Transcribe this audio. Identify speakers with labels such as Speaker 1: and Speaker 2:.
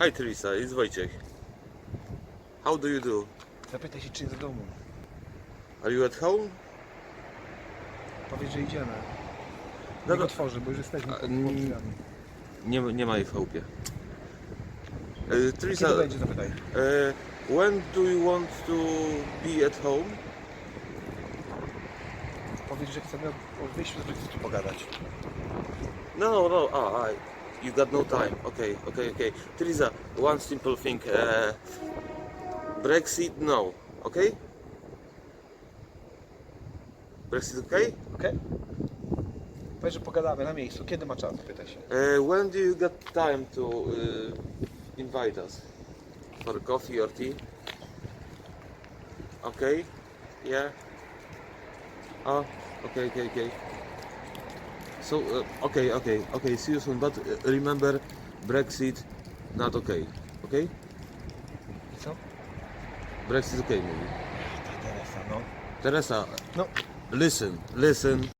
Speaker 1: Hi Teresa, it's Wojciech. How do you do?
Speaker 2: Zapytaj się, czy jest w domu.
Speaker 1: Are you at home?
Speaker 2: Powiedz, że idziemy.
Speaker 1: No
Speaker 2: Niech
Speaker 1: to-
Speaker 2: otworzy, bo już jesteśmy pod, pod
Speaker 1: mm,
Speaker 2: drzwiami.
Speaker 1: Nie, nie ma jej w chałupie. E,
Speaker 2: Kiedy
Speaker 1: Teresa,
Speaker 2: będzie, zapytaj.
Speaker 1: e, when do you want to be at home?
Speaker 2: Powiedz, że chcemy o wyjściu z Brexitu pogadać.
Speaker 1: No, no, no. Ah, I, you got no time. Okay, okay, okay. Teresa, one simple thing. Uh, Brexit, no. Okay? Brexit, okay?
Speaker 2: Okay. Powiedz, że pogadamy na miejscu. Kiedy ma czas? Pytaj się.
Speaker 1: Uh, when do you get time to uh, invite us for coffee or tea? Okay, yeah. Oh, okay, okay, okay. So, uh, okay, okay, okay. See you soon. But uh, remember, Brexit not okay. Okay?
Speaker 2: Co?
Speaker 1: Brexit okay, mówi.
Speaker 2: Teresa, no.
Speaker 1: Teresa,
Speaker 2: No,
Speaker 1: listen, listen.